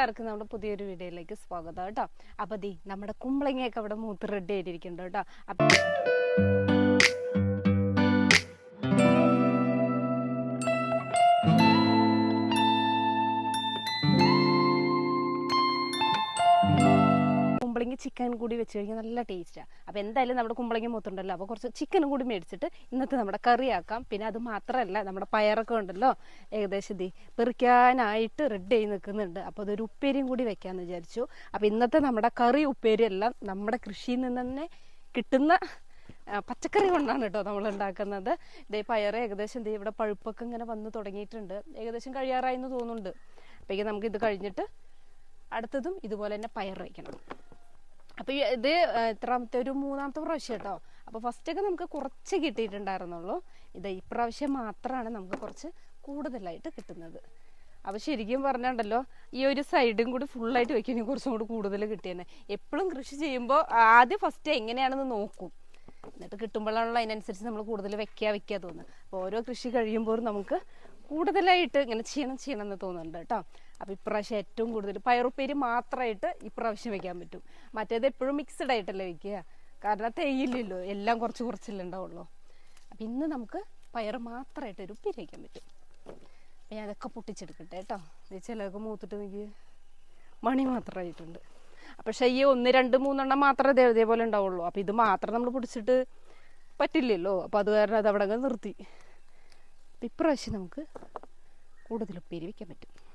എല്ലാവർക്കും നമ്മുടെ പുതിയൊരു വീഡിയോയിലേക്ക് സ്വാഗതം കേട്ടോ. അപ്പൊ ദീ നമ്മുടെ കുമ്പളങ്ങയൊക്കെ അവിടെ മൂത്ത് റെഡി ആയിട്ടിരിക്കുന്നുണ്ട് കേട്ടോ. അപ്പൊ ചിക്കൻ കൂടി വെച്ച് കഴിഞ്ഞാൽ നല്ല ടേസ്റ്റാണ് അപ്പോൾ എന്തായാലും നമ്മുടെ കുമ്പളങ്ങ മൂത്തുണ്ടല്ലോ. അപ്പോൾ കുറച്ച് ചിക്കനും കൂടി മേടിച്ചിട്ട് ഇന്നത്തെ നമ്മുടെ കറിയാക്കാം പിന്നെ അത് മാത്രമല്ല നമ്മുടെ പയറൊക്കെ ഉണ്ടല്ലോ ഏകദേശം ഇതി പെറിക്കാനായിട്ട് റെഡി ആയി നിൽക്കുന്നുണ്ട്. അപ്പോൾ അതൊരു ഉപ്പേരിയും കൂടി വെക്കാമെന്ന് വിചാരിച്ചു. അപ്പോൾ ഇന്നത്തെ നമ്മുടെ കറി ഉപ്പേരി എല്ലാം നമ്മുടെ കൃഷിയിൽ നിന്ന് തന്നെ കിട്ടുന്ന പച്ചക്കറി കൊണ്ടാണ് കേട്ടോ നമ്മൾ ഉണ്ടാക്കുന്നത്. ഇതേ പയർ ഏകദേശം ദേ ഇവിടെ പഴുപ്പൊക്കെ ഇങ്ങനെ വന്ന് തുടങ്ങിയിട്ടുണ്ട്. ഏകദേശം കഴിയാറായി എന്ന് തോന്നുന്നുണ്ട്. അപ്പോഴേക്കും നമുക്ക് ഇത് കഴിഞ്ഞിട്ട് അടുത്തതും ഇതുപോലെ തന്നെ പയർ വയ്ക്കണം. അപ്പൊ ഈ ഇത് ഇത്രാമത്തെ ഒരു മൂന്നാമത്തെ പ്രാവശ്യം കേട്ടോ. അപ്പൊ ഫസ്റ്റ് ഒക്കെ നമുക്ക് കുറച്ച് കിട്ടിയിട്ടുണ്ടായിരുന്നുള്ളൂ. ഇത് ഇപ്രാവശ്യം മാത്രമാണ് നമുക്ക് കുറച്ച് കൂടുതലായിട്ട് കിട്ടുന്നത്. അപ്പൊ ശരിക്കും പറഞ്ഞാണ്ടല്ലോ ഈ ഒരു സൈഡും കൂടി ഫുള്ളായിട്ട് വെക്കണമെങ്കിൽ കുറച്ചും കൂടി കൂടുതൽ കിട്ടിയെന്നെ. എപ്പോഴും കൃഷി ചെയ്യുമ്പോൾ ആദ്യം ഫസ്റ്റ് എങ്ങനെയാണെന്ന് നോക്കും. എന്നിട്ട് കിട്ടുമ്പോഴാണല്ലോ അതിനനുസരിച്ച് നമ്മൾ കൂടുതൽ വെക്കുക വെക്കുക തോന്നുന്നത്. അപ്പോൾ ഓരോ കൃഷി കഴിയുമ്പോഴും നമുക്ക് കൂടുതലായിട്ട് ഇങ്ങനെ ചെയ്യണം ചെയ്യണം എന്ന് തോന്നുന്നുണ്ട് കേട്ടോ. അപ്പോൾ ഇപ്രാവശ്യം ഏറ്റവും കൂടുതൽ പയറുപ്പേരി മാത്രമായിട്ട് ഇപ്രാവശ്യം വെക്കാൻ പറ്റും. മറ്റേത് എപ്പോഴും മിക്സ്ഡ് ആയിട്ടല്ലേ വെക്കുക. കാരണം തേയില്ലല്ലോ എല്ലാം കുറച്ച് കുറച്ചല്ലേ ഉണ്ടാവുള്ളൂ. അപ്പം ഇന്ന് നമുക്ക് പയർ മാത്രമായിട്ട് ഒരു ഉപ്പേരി വയ്ക്കാൻ പറ്റും. അപ്പം ഞാൻ അതൊക്കെ പൊട്ടിച്ചെടുക്കട്ടെ കേട്ടോ. ചിലതൊക്കെ മൂത്തിട്ട് എനിക്ക് മണി മാത്രമായിട്ടുണ്ട് പക്ഷേ ഈ ഒന്ന് രണ്ട് മൂന്നെണ്ണം മാത്രമേ ഇതേ- ഇതേപോലെ ഉണ്ടാവുള്ളൂ. അപ്പം ഇത് മാത്രം നമ്മൾ പൊടിച്ചിട്ട് പറ്റില്ലല്ലോ. അപ്പം അത് കാരണം അത് അവിടെ നിർത്തി. ഇപ്രാവശ്യം നമുക്ക് കൂടുതൽ ഉപ്പേരി വയ്ക്കാൻ പറ്റും.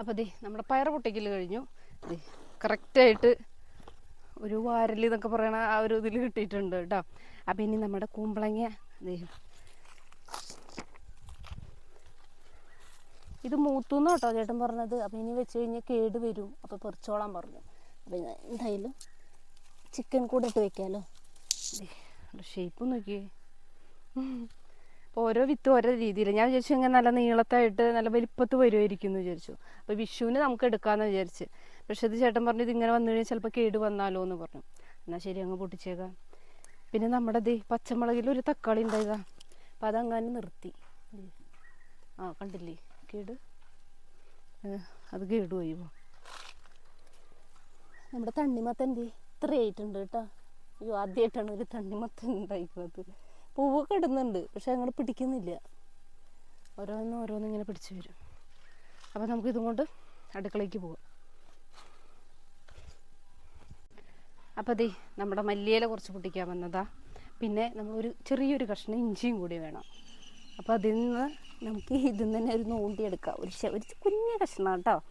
അപ്പോൾ ദേ നമ്മുടെ പയർ പൊട്ടിക്കൽ കഴിഞ്ഞു. കറക്റ്റായിട്ട് ഒരു വാരൽ എന്നൊക്കെ പറയണ ആ ഒരു ഇതിൽ കിട്ടിയിട്ടുണ്ട് കേട്ടോ. അപ്പം ഇനി നമ്മുടെ കുമ്പളങ്ങ ഇത് മൂത്തുന്ന കേട്ടോ ചേട്ടൻ പറഞ്ഞത്. അപ്പം ഇനി വെച്ച് കഴിഞ്ഞാൽ കേട് വരും. അപ്പോൾ പൊറിച്ചോളാൻ പറഞ്ഞു. അപ്പം എന്തായാലും ചിക്കൻ കൂടെ ഇട്ട് വെക്കാമല്ലോ ഷേപ്പ് നോക്കിയേ. ഓരോ വിത്ത് ഓരോ രീതിയിൽ ഞാൻ വിചാരിച്ചു ഇങ്ങനെ നല്ല നീളത്തായിട്ട് നല്ല വലിപ്പത്ത് വരുമായിരിക്കും എന്ന് വിചാരിച്ചു. അപ്പോൾ വിഷുവിന് നമുക്ക് എടുക്കാമെന്ന് വിചാരിച്ച്. പക്ഷെ ഇത് ചേട്ടൻ പറഞ്ഞു ഇത് ഇങ്ങനെ വന്നു കഴിഞ്ഞാൽ ചിലപ്പോൾ കേട് വന്നാലോ എന്ന് പറഞ്ഞു. എന്നാൽ ശരി അങ്ങ് പൊട്ടിച്ചേക്കാം. പിന്നെ നമ്മുടെ ദേ പച്ചമുളകിൽ ഒരു തക്കാളി ഉണ്ടായതാ അപ്പം അതങ്ങനെ നിർത്തി. ആ കണ്ടില്ലേ? കേട്? അത് കേട് പോയി പോ നമ്മുടെ തണ്ണിമത്തൻ ദേ ഇത്ര ആയിട്ടുണ്ട് കേട്ടോ. അയ്യോ ആദ്യമായിട്ടാണ് ഒരു തണ്ണിമത്തൻ ഉണ്ടായിരിക്കുന്നത് പൂവൊക്കെ ഇടുന്നുണ്ട് പക്ഷെ അങ്ങോട്ട് പിടിക്കുന്നില്ല. ഓരോന്നും ഓരോന്നും ഇങ്ങനെ പിടിച്ചു വരും. അപ്പോൾ നമുക്ക് ഇതും കൊണ്ട് അടുക്കളയ്ക്ക് പോവാം. അപ്പോൾ ദേ നമ്മുടെ മല്ലിയില കുറച്ച് പൊട്ടിക്കാൻ വന്നതാ. പിന്നെ നമ്മളൊരു ചെറിയൊരു കഷ്ണം ഇഞ്ചിയും കൂടി വേണം. അപ്പോൾ അതിൽ നിന്ന് നമുക്ക് ഇതിൽ തന്നെ ഒരു നോണ്ടിയെടുക്കാം ഒരു ശ- ഒരു കുഞ്ഞ കഷ്ണം കേട്ടോ.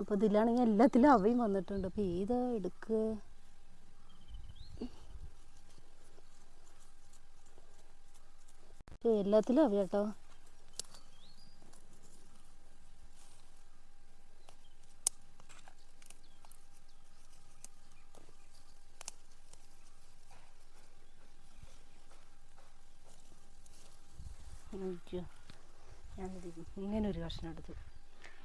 അപ്പോൾ ഇതിലാണെങ്കിൽ എല്ലാത്തിലും അവയും വന്നിട്ടുണ്ട്. അപ്പോൾ ഏതാ എടുക്കുക? എല്ലാത്തിലും അവ കേട്ടോ ഇങ്ങനെ ഒരു കഷ്ണം എടുത്തു.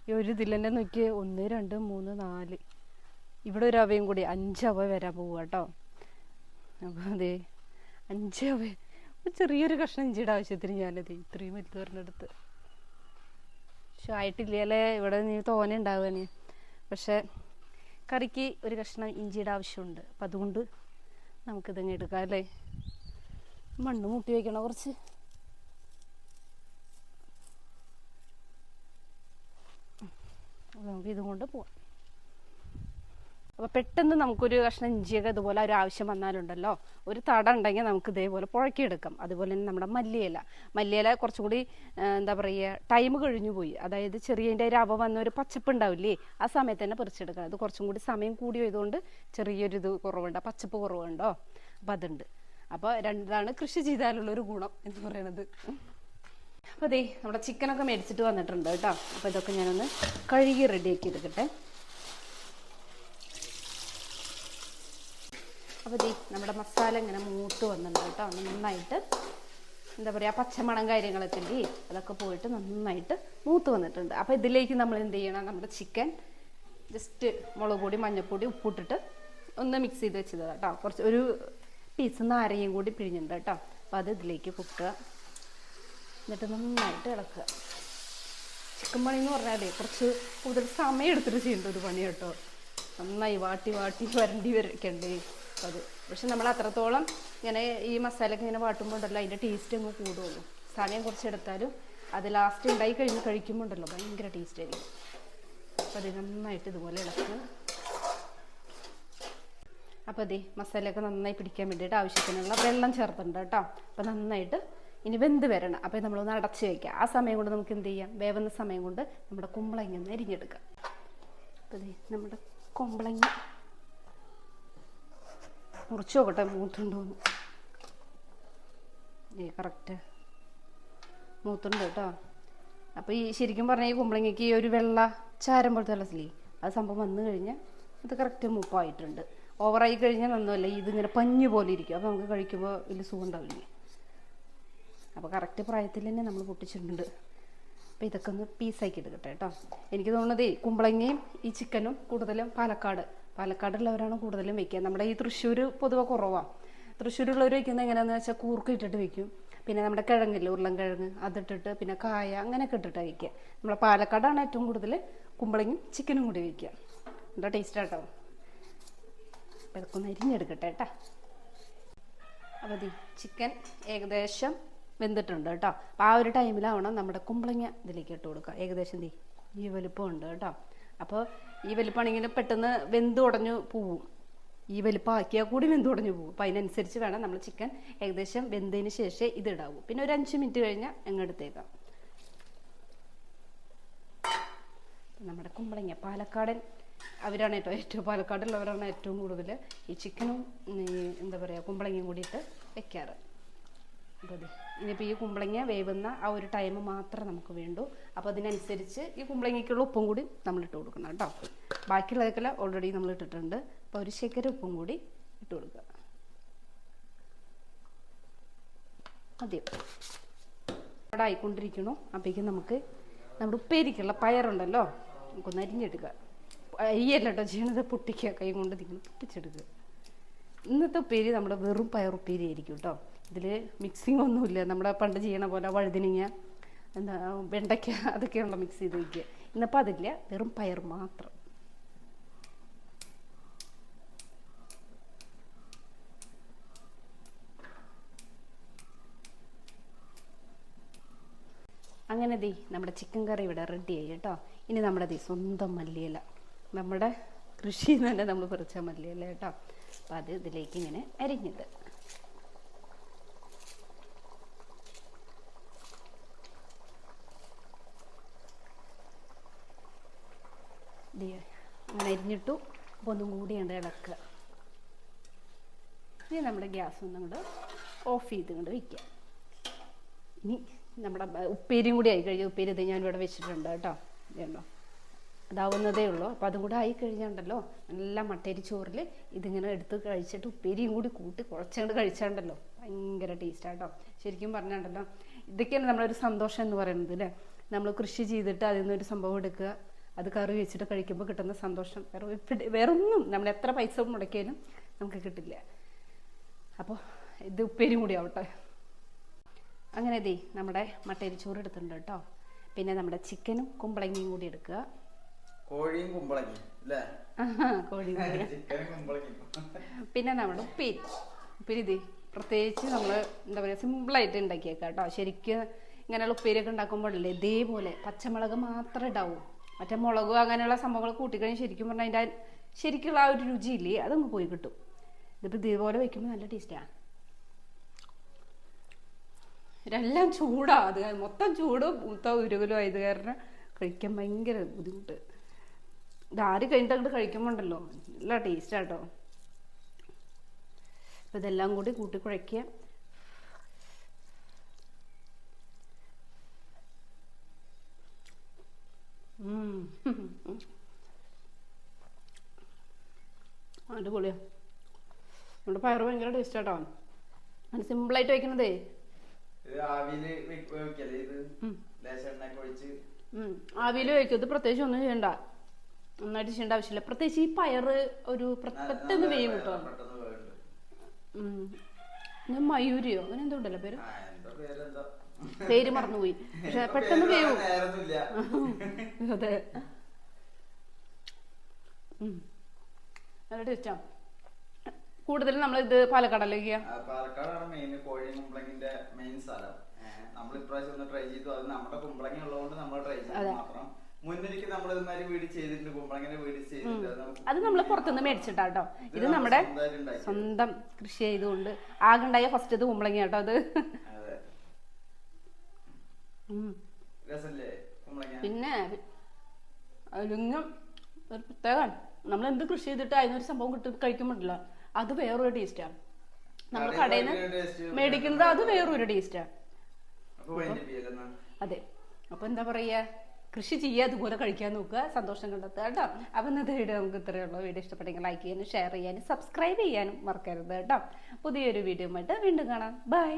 ഈ ഒരു ഇതിൽ തന്നെ നോക്കിയേ ഒന്ന് രണ്ട് മൂന്ന് നാല്. ഇവിടെ ഒരു അവയും കൂടി അഞ്ച് അവ വരാൻ പോവുക കേട്ടോ അപ്പോൾ അതെ അഞ്ച് അവ ഒരു ചെറിയൊരു കഷ്ണം ഇഞ്ചിയുടെ ആവശ്യത്തിന് ഞാനത് ഇത്രയും വലുത് പറഞ്ഞെടുത്ത് പക്ഷെ ആയിട്ടില്ലല്ലേ ഇവിടെ നീ തോനെ ഉണ്ടാവുകയാണ് പക്ഷെ കറിക്ക് ഒരു കഷ്ണം ഇഞ്ചിയുടെ ആവശ്യമുണ്ട്. അപ്പം അതുകൊണ്ട് നമുക്കിതങ്ങ് എടുക്കാം അല്ലേ? മണ്ണ് മുട്ടി വയ്ക്കണം കുറച്ച്? നമുക്ക് ഇതും കൊണ്ട് പോവാം. അപ്പോൾ പെട്ടെന്ന് നമുക്കൊരു കഷ്ണം ഇഞ്ചിയൊക്കെ ഇതുപോലെ ഒരു ആവശ്യം വന്നാലുണ്ടല്ലോ ഒരു തട ഉണ്ടെങ്കിൽ നമുക്ക് ഇതേപോലെ പുഴക്കിയെടുക്കാം. അതുപോലെ തന്നെ നമ്മുടെ മല്ലിയില. മല്ലിയില കുറച്ചും കൂടി ആ, എന്താ പറയുക ടൈം കഴിഞ്ഞു പോയി. അതായത് ചെറിയതിന്റെ അവ വന്ന ഒരു പച്ചപ്പ് ഉണ്ടാവില്ലേ ആ സമയത്ത് തന്നെ പറിച്ചെടുക്കണം അത് കുറച്ചും കൂടി സമയം കൂടി ആയതുകൊണ്ട് ചെറിയൊരു ഇത് കുറവുണ്ട്. പച്ചപ്പ് കുറവുണ്ടോ? അപ്പം അതുണ്ട്. അപ്പോൾ രണ്ടാണ് കൃഷി ചെയ്താലുള്ള ഒരു ഗുണം എന്ന് പറയുന്നത് അപ്പോൾ അതെ നമ്മുടെ ചിക്കനൊക്കെ മേടിച്ചിട്ട് വന്നിട്ടുണ്ട് കേട്ടോ. അപ്പോൾ ഇതൊക്കെ ഞാനൊന്ന് കഴുകി റെഡിയാക്കി എടുക്കട്ടെ. അപ്പോൾ ദേ നമ്മുടെ മസാല ഇങ്ങനെ മൂത്ത് വന്നിട്ടുണ്ട് കേട്ടോ. നന്നായിട്ട് എന്താ പറയുക പച്ചമണം കാര്യങ്ങളൊക്കെ അതൊക്കെ പോയിട്ട് നന്നായിട്ട് മൂത്ത് വന്നിട്ടുണ്ട്. അപ്പോൾ ഇതിലേക്ക് നമ്മൾ എന്ത് ചെയ്യണം? നമ്മുടെ ചിക്കൻ ജസ്റ്റ് മുളക് പൊടി മഞ്ഞൾപ്പൊടി ഉപ്പിട്ടിട്ട് ഒന്ന് മിക്സ് ചെയ്ത് വെച്ചത് കേട്ടോ. കുറച്ച് ഒരു പീസ് നാരങ്ങയും കൂടി പിഴിഞ്ഞിട്ടുണ്ട് കേട്ടോ. അപ്പോൾ അത് ഇതിലേക്ക് പൊക്കുക എന്നിട്ട് നന്നായിട്ട് ഇളക്കുക. ചിക്കൻ പണി എന്ന് പറഞ്ഞാലേ കുറച്ച് കൂടുതൽ സമയം എടുത്തിട്ട് ചെയ്യേണ്ട ഒരു പണി കേട്ടോ. നന്നായി വാട്ടി വാട്ടി വരണ്ടി വരയ്ക്കണ്ടേ അത് പക്ഷെ നമ്മൾ അത്രത്തോളം ഇങ്ങനെ ഈ മസാലയൊക്കെ ഇങ്ങനെ വാട്ടുമ്പോൾ ഉണ്ടല്ലോ അതിന്റെ ടേസ്റ്റ് അങ്ങ് കൂടുള്ളൂ. സമയം കുറച്ചെടുത്താലും അത് ലാസ്റ്റ് ഉണ്ടായി കഴിഞ്ഞ് കഴിക്കുമ്പോൾ ഉണ്ടല്ലോ ഭയങ്കര ടേസ്റ്റ് ആയിരിക്കും. അപ്പം അത് നന്നായിട്ട് ഇതുപോലെ ഇളക്കുക അപ്പോൾ അതെ മസാലയൊക്കെ നന്നായി പിടിക്കാൻ വേണ്ടിയിട്ട് ആവശ്യത്തിനുള്ള വെള്ളം ചേർത്തിട്ടുണ്ട് കേട്ടോ. അപ്പോൾ നന്നായിട്ട് ഇനി വെന്ത് വരണം. അപ്പോൾ നമ്മളൊന്ന് അടച്ച് വയ്ക്കുക ആ സമയം കൊണ്ട് നമുക്ക് എന്ത് ചെയ്യാം? വേവുന്ന സമയം കൊണ്ട് നമ്മുടെ കുമ്പളങ്ങ ഒന്ന് അരിഞ്ഞെടുക്കാം. അപ്പോൾ നമ്മുടെ കുമ്പളങ്ങ മുറിച്ച് നോക്കട്ടെ മൂത്തുണ്ടോന്ന്. ഏ കറക്റ്റ് മൂത്തുണ്ട് കേട്ടോ. അപ്പോൾ ഈ ശരിക്കും പറഞ്ഞാൽ ഈ കുമ്പളങ്ങയ്ക്ക് ഈ ഒരു വെള്ള ചാരം പോലത്തെ വെള്ളത്തില്ലേ അത് സംഭവം വന്നു കഴിഞ്ഞാൽ ഇത് കറക്റ്റ് മൂപ്പായിട്ടുണ്ട്. ഓവറായി കഴിഞ്ഞാൽ ഒന്നുമല്ല ഇതിങ്ങനെ പഞ്ഞു പോലെ ഇരിക്കും. അപ്പോൾ നമുക്ക് കഴിക്കുമ്പോൾ വലിയ സുഖം ഉണ്ടാവില്ല. അപ്പോൾ കറക്റ്റ് പ്രായത്തിൽ തന്നെ നമ്മൾ പൊട്ടിച്ചിട്ടുണ്ട്. അപ്പോൾ ഇതൊക്കെ ഒന്ന് പീസാക്കി എടുക്കട്ടെ കേട്ടോ. എനിക്ക് തോന്നുന്നത് കുമ്പളങ്ങയും ഈ ചിക്കനും കൂടുതലും പാലക്കാട് പാലക്കാടുള്ളവരാണ് കൂടുതലും വെക്കുക. നമ്മുടെ ഈ തൃശ്ശൂർ പൊതുവെ കുറവാണ് തൃശ്ശൂരുള്ളവർ വെക്കുന്നത് എങ്ങനെയാണെന്ന് വെച്ചാൽ കൂർക്ക് ഇട്ടിട്ട് വെക്കും. പിന്നെ നമ്മുടെ കിഴങ്ങില്ലേ ഉരുളൻ കിഴങ്ങ് അതിട്ടിട്ട് പിന്നെ കായ അങ്ങനെയൊക്കെ ഇട്ടിട്ട് വയ്ക്കുക നമ്മുടെ പാലക്കാടാണ് ഏറ്റവും കൂടുതൽ കുമ്പളങ്ങും ചിക്കനും കൂടി വയ്ക്കുക എന്താ ടേസ്റ്റ് കേട്ടോ അപ്പം ഇതൊക്കെ ഒന്ന് അരിഞ്ഞെടുക്കട്ടെ കേട്ടോ. അപ്പോൾ ഇത് ചിക്കൻ ഏകദേശം വെന്തിട്ടുണ്ട് കേട്ടോ. അപ്പോൾ ആ ഒരു ടൈമിലാവണം നമ്മുടെ കുമ്പളങ്ങ ഇതിലേക്ക് ഇട്ട് കൊടുക്കുക. ഏകദേശം ഈ വലുപ്പം ഉണ്ട് കേട്ടോ. അപ്പോൾ ഈ വലിപ്പമാണെങ്കിൽ പെട്ടെന്ന് വെന്ത് ഉടഞ്ഞു പോവും. ഈ വലിപ്പമാക്കിയാൽ കൂടി വെന്ത് ഉടഞ്ഞു പോകും അപ്പോൾ അതിനനുസരിച്ച് വേണം നമ്മൾ ചിക്കൻ ഏകദേശം വെന്തതിന് ശേഷമേ ഇത് ഇടാവൂ. പിന്നെ ഒരു അഞ്ച് മിനിറ്റ് കഴിഞ്ഞാൽ അങ്ങ് നമ്മുടെ കുമ്പളങ്ങ പാലക്കാടൻ. അവരാണ് ഏറ്റവും ഏറ്റവും പാലക്കാടുള്ളവരാണ് ഏറ്റവും കൂടുതൽ ഈ ചിക്കനും എന്താ പറയുക കുമ്പളങ്ങയും കൂടിയിട്ട് വെക്കാറ്. അപ്പോൾ ഇനിയിപ്പോൾ ഈ കുമ്പളങ്ങ വേവുന്ന ആ ഒരു ടൈം മാത്രം നമുക്ക് വേണ്ടു. അപ്പോൾ അതിനനുസരിച്ച് ഈ കുമ്പളങ്ങയ്ക്കുള്ള ഉപ്പും കൂടി നമ്മൾ ഇട്ട് കൊടുക്കണം കേട്ടോ. ബാക്കിയുള്ളതൊക്കെ ഓൾറെഡി നമ്മൾ ഇട്ടിട്ടുണ്ട്. അപ്പോൾ ഒരു ശേഖര ഉപ്പും കൂടി ഇട്ട് കൊടുക്കുക. മതിയോ അവിടെ ആയിക്കൊണ്ടിരിക്കണു അപ്പോഴേക്കും നമുക്ക് നമ്മുടെ ഉപ്പേരിക്കുള്ള പയറുണ്ടല്ലോ നമുക്കൊന്ന് അരിഞ്ഞെടുക്കുക. അരിയല്ല കേട്ടോ ചെയ്യണത് പൊട്ടിക്കുക കൈ കൊണ്ട് നിങ്ങൾ പൊട്ടിച്ചെടുക്കുക. ഇന്നത്തെ ഉപ്പേരി നമ്മുടെ വെറും പയർ ഉപ്പേരി ആയിരിക്കും കേട്ടോ. ഇതിൽ മിക്സിങ് ഒന്നുമില്ല. നമ്മുടെ പണ്ട് ചെയ്യണ പോലെ വഴുതിനിങ്ങ എന്താ വെണ്ടയ്ക്ക അതൊക്കെയുള്ള മിക്സ് ചെയ്ത് വയ്ക്കുക ഇന്നിപ്പോൾ അതില്ല. വെറും പയർ മാത്രം. അങ്ങനെ ദേ നമ്മുടെ ചിക്കൻ കറി ഇവിടെ റെഡി ആയി കേട്ടോ. ഇനി നമ്മുടെ ദേ സ്വന്തം മല്ലിയില. നമ്മുടെ കൃഷിയിൽ നിന്ന് തന്നെ നമ്മൾ പറിച്ച മല്ലിയില കേട്ടോ. അപ്പോൾ അത് ഇതിലേക്ക് ഇങ്ങനെ അരിഞ്ഞിട്ട് ദേ അങ്ങനെ അരിഞ്ഞിട്ടു അപ്പോൾ ഒന്നും കൂടി ഉണ്ട് ഇനി നമ്മുടെ ഗ്യാസ് ഒന്നും ഓഫ് ചെയ്തുകൊണ്ട് വയ്ക്കുക ഇനി നമ്മുടെ ഉപ്പേരിയും കൂടി ആയി കഴിഞ്ഞു. ഉപ്പേരി ഇത് ഞാനിവിടെ വെച്ചിട്ടുണ്ട് കേട്ടോ. ഇതുണ്ടോ അതാവുന്നതേ ഉള്ളൂ. അപ്പോൾ അതും കൂടെ ആയി കഴിഞ്ഞുണ്ടല്ലോ നല്ല മട്ടേരി ചോറിൽ ഇതിങ്ങനെ എടുത്ത് കഴിച്ചിട്ട് ഉപ്പേരിയും കൂടി കൂട്ടി കുറച്ചങ്ങോട്ട് കഴിച്ചാണ്ടല്ലോ. ഭയങ്കര ടേസ്റ്റാട്ടോ ശരിക്കും പറഞ്ഞാണ്ടല്ലോ. ഇതൊക്കെയാണ് നമ്മളൊരു സന്തോഷം എന്ന് പറയുന്നത് അല്ലേ നമ്മൾ കൃഷി ചെയ്തിട്ട് അതിൽ നിന്നൊരു സംഭവം എടുക്കുക. അത് കറി വെച്ചിട്ട് കഴിക്കുമ്പോൾ കിട്ടുന്ന സന്തോഷം. വേറെ വേറൊന്നും നമ്മൾ എത്ര പൈസ മുടക്കിയാലും നമുക്ക് കിട്ടില്ല. അപ്പോൾ ഇത് ഉപ്പേരി കൂടി ആവട്ടെ. അങ്ങനെ ദേ നമ്മുടെ മട്ടേരി ചോറ് എടുത്തിട്ടുണ്ട് കേട്ടോ. പിന്നെ നമ്മുടെ ചിക്കനും കുമ്പളങ്ങയും കൂടി എടുക്കുക. കോഴിയും കുമ്പളങ്ങി അല്ലേ? കോഴി പിന്നെ നമ്മുടെ ഉപ്പേരി. ഉപ്പേരി ദേ പ്രത്യേകിച്ച് നമ്മൾ എന്താ പറയുക സിമ്പിളായിട്ട് ഉണ്ടാക്കിയേക്കാം കേട്ടോ. ശരിക്കും ഇങ്ങനെയുള്ള ഉപ്പേരിയൊക്കെ ഉണ്ടാക്കുമ്പോഴല്ലേ ഇതേപോലെ പച്ചമുളക് മാത്രമേ ഇടാവൂ. മറ്റേ മുളക് അങ്ങനെയുള്ള സംഭവങ്ങൾ കൂട്ടിക്കഴിഞ്ഞാൽ ശരിക്കും പറഞ്ഞാൽ അതിന്റെ ശരിക്കുള്ള ആ ഒരു രുചിയില്ലേ അതങ്ങ് പോയി കിട്ടും. ഇതിപ്പോൾ ഇതേപോലെ വെക്കുമ്പോൾ നല്ല ടേസ്റ്റാണ് ഇതെല്ലാം ചൂടാ അത് മൊത്തം ചൂട് മൂത്ത ഉരുകലും ആയത് കാരണം കഴിക്കാൻ ഭയങ്കര ബുദ്ധിമുട്ട്. ആര് കഴിഞ്ഞിട്ട് അങ്ങോട്ട് കഴിക്കുമ്പോണ്ടല്ലോ നല്ല ടേസ്റ്റാട്ടോ അപ്പം ഇതെല്ലാം കൂടി കൂട്ടി കുഴയ്ക്കുക അടിപൊളിയാ. നമ്മുടെ പയറ് ഭയങ്കര ടേസ്റ്റ് ആട്ടോ. അത് സിമ്പിളായിട്ട് വെക്കണതേ. ആവിയിൽ വെക്കും ഇത്? പ്രത്യേകിച്ച് ഒന്നും ചെയ്യണ്ട. നന്നായിട്ട് ചെയ്യേണ്ട ആവശ്യമില്ല. പ്രത്യേകിച്ച് ഈ പയറ് ഒരു പെട്ടെന്ന് വേയും കിട്ടോ. കേട്ടോ. മയൂരിയോ? അങ്ങനെ എന്തോ ഉണ്ടല്ലോ പേര്? പേര് മറന്നുപോയി. പക്ഷെ പെട്ടെന്ന് വേവും അതെ. നല്ല ടേസ്റ്റാ കൂടുതലും നമ്മൾ ഇത് പാലക്കാടല്ലേ പാലക്കാടാണ് മെയിൻ കോഴി കുമ്പളങ്ങിന്റെ മെയിൻ സ്ഥലം. നമ്മൾ ഇപ്രാവശ്യം ഒന്ന് ട്രൈ ചെയ്തു. അത് നമ്മുടെ കുമ്പളങ്ങ ഉള്ളതുകൊണ്ട് നമ്മൾ ട്രൈ ചെയ്തു. മാത്രം. മുന്നിലേക്ക് നമ്മൾ ഇതുമാതിരി വീട് ചെയ്തിട്ടുണ്ട്. കുമ്പളങ്ങനെ വീട് ചെയ്തിട്ടുണ്ട്. അത് നമ്മൾ പുറത്തുനിന്ന് മേടിച്ചിട്ടാട്ടോ ഇത് നമ്മുടെ. സ്വന്തം കൃഷി ചെയ്തുകൊണ്ട് ആകെ ഫസ്റ്റ് ഇത് കുമ്പളങ്ങ കേട്ടോ അത് അതെ ഉം. രസല്ലേ കുമ്പളങ്ങ പിന്നെ അതിലും ഒരു പ്രത്യേകമാണ്. നമ്മൾ എന്ത് കൃഷി ചെയ്തിട്ട് അതിനൊരു സംഭവം കിട്ടി കഴിക്കുമ്പോണ്ടല്ലോ അത് വേറൊരു ടേസ്റ്റാണ് നമ്മൾ കടയിൽ നിന്ന് മേടിക്കുന്നത് അത് വേറൊരു ടേസ്റ്റാണ് അതെ. അപ്പൊ എന്താ പറയാ? കൃഷി ചെയ്യുക അതുപോലെ കഴിക്കാൻ നോക്കുക സന്തോഷം കണ്ടെത്തുക കേട്ടോ. അപ്പൊ ഇന്നത്തെ വീഡിയോ നമുക്ക് ഇത്രയേ ഉള്ളൂ. വീഡിയോ ഇഷ്ടപ്പെട്ടെങ്കിൽ ലൈക്ക് ചെയ്യാനും ഷെയർ ചെയ്യാനും സബ്സ്ക്രൈബ് ചെയ്യാനും മറക്കരുത് കേട്ടോ. പുതിയൊരു വീഡിയോ ആയിട്ട് വീണ്ടും കാണാം. ബൈ